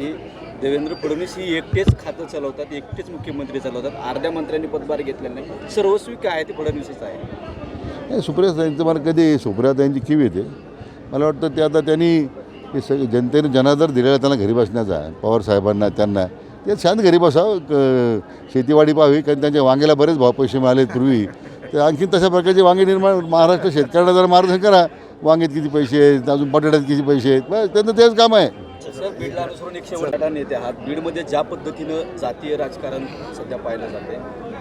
की देवेंद्र फडणवीस ही एकटेच खातं चालवतात एकटेच मुख्यमंत्री चालवतात. अर्ध्या मंत्र्यांनी पदभार घेतलेला नाही. सर्वस्वी काय आहे ते फडणवीसच आहे. सुप्रिया सुप्रियाताईंचं मला कधी सुप्रियाताईंची किव येते? मला वाटतं ते आता त्यांनी हे सगळे जनतेने जनादर दिलेला त्यांना घरी बसण्याचा पवार साहेबांना त्यांना. ते शांत घरी बसावं क शेतीवाडी पाहावी कारण त्यांच्या वांग्याला बरेच भाव पैसे मिळाले पूर्वी. तर आणखीन तशा प्रकारचे वांगे निर्माण महाराष्ट्र शेतकऱ्यांना जरा मार्गदर्शन करा वांग्यात किती पैसे आहेत अजून बटाट्यात किती पैसे आहेत बस त्यांचं तेच काम आहे. सर बीडला अनुसरून एक शेवटचा नेते आहात. बीडमध्ये ज्या पद्धतीनं जातीय राजकारण सध्या पाहिलं जाते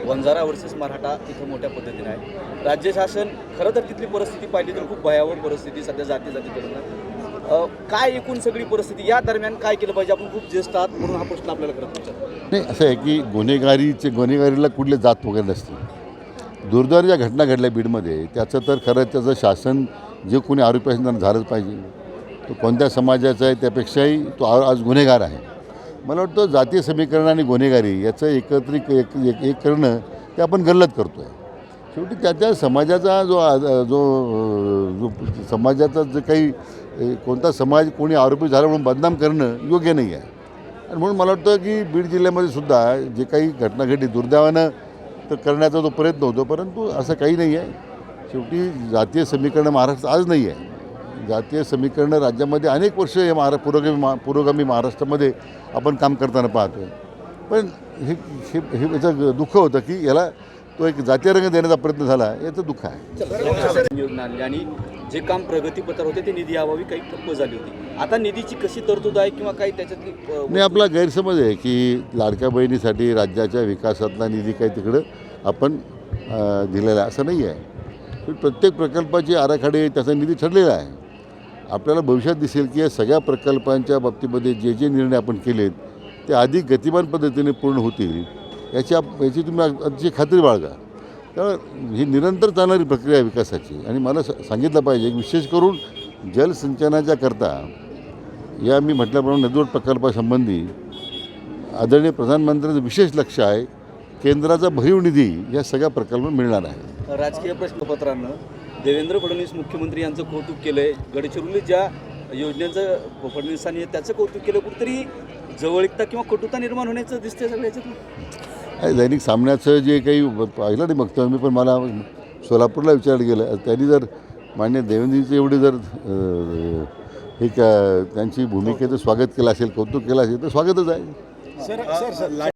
वंजारा वर्सेस मराठा तिथं मोठ्या पद्धतीनं आहे. राज्य शासन खरं तर तिथली परिस्थिती पाहिली तर खूप भयावह परिस्थिती सध्या जाती जाती करून काय एकूण सगळी परिस्थिती या दरम्यान काय केलं पाहिजे? आपण खूप ज्येष्ठ आहात म्हणून हा प्रश्न आपल्याला करत नाही. असं आहे की गुन्हेगारीचे गुन्हेगारीला कुठले जात वगैरे नसते दुर्दैवी ज्या घटना घडल्या बीडमध्ये त्याचं तर खरं त्याचं शासन जे कोणी आरोपी असेल त्यांना झालंच पाहिजे. तो कोणत्या समाजाचा आहे त्यापेक्षाही तो आ- आज गुन्हेगार आहे. मला वाटतं जातीय समीकरण आणि गुन्हेगारी याचं एकत्रित एक एक एक करणं ते आपण गल्लत करतो आहे शेवटी त्या त्या समाजाचा जो जो जो समाजाचा जे काही कोणता समाज कोणी आरोपी झाला म्हणून बदनाम करणं योग्य नाही आहे. आणि म्हणून मला वाटतं की बीड जिल्ह्यामध्ये सुद्धा जे काही घटना घडली दुर्दैवानं तर करण्याचा तो प्रयत्न होतो परंतु असं काही नाही आहे. शेवटी जातीय समीकरणं महाराष्ट्र आज नाही आहे. जातीय समीकरणं राज्यामध्ये अनेक वर्ष हे महारा पुरोगामी मा पुरोगामी महाराष्ट्रामध्ये आपण काम करताना पाहतो पण हे हे हे याचं दुःख होतं की याला तो एक जातीय रंग देण्याचा प्रयत्न झाला याचं दुःख आहे. आणि जे काम प्रगतीपत्र होते ते निधी अभावी काही ठप्प झाली होती. आता निधीची कशी तरतूद आहे किंवा काही त्याच्यातली नाही आपला गैरसमज आहे की लाडक्या बहिणीसाठी राज्याच्या विकासातला निधी काही तिकडं आपण दिलेला आहे. असं नाही आहे. प्रत्येक प्रकल्पाची आराखडे त्याचा निधी ठरलेला आहे. आपल्याला भविष्यात दिसेल की या सगळ्या प्रकल्पांच्या बाबतीमध्ये जे जे निर्णय आपण केलेत ते अधिक गतिमान पद्धतीने पूर्ण होतील याची आप याची तुम्ही अतिशय खात्री बाळगा. त्यामुळे ही निरंतर चालणारी प्रक्रिया आहे विकासाची आणि मला स- सांगितलं पाहिजे विशेष करून जलसिंचनाच्या करता या मी म्हटल्याप्रमाणे नदीवर प्रकल्पासंबंधी आदरणीय प्रधानमंत्र्यांचं विशेष लक्ष आहे केंद्राचा भरीव निधी या सगळ्या प्रकल्पात मिळणार आहे. राजकीय प्रश्नपत्रांना देवेंद्र फडणवीस मुख्यमंत्री यांचं कौतुक केलंय. गडचिरोली ज्या योजनेचं फडणवीसांनी त्याचं कौतुक केलं कुठेतरी जवळीकता किंवा कटुता निर्माण होण्याचं याच्यातून आहे दैनिक सामन्याचं जे काही पाहिलं नाही बघतो मी पण मला सोलापूरला विचारलं गेलं. त्यांनी जर मान्य देवेंद्रजीचं एवढे जर हे का त्यांची भूमिकेचं स्वागत केलं असेल कौतुक केलं असेल तर स्वागतच आहे. Sir sir sir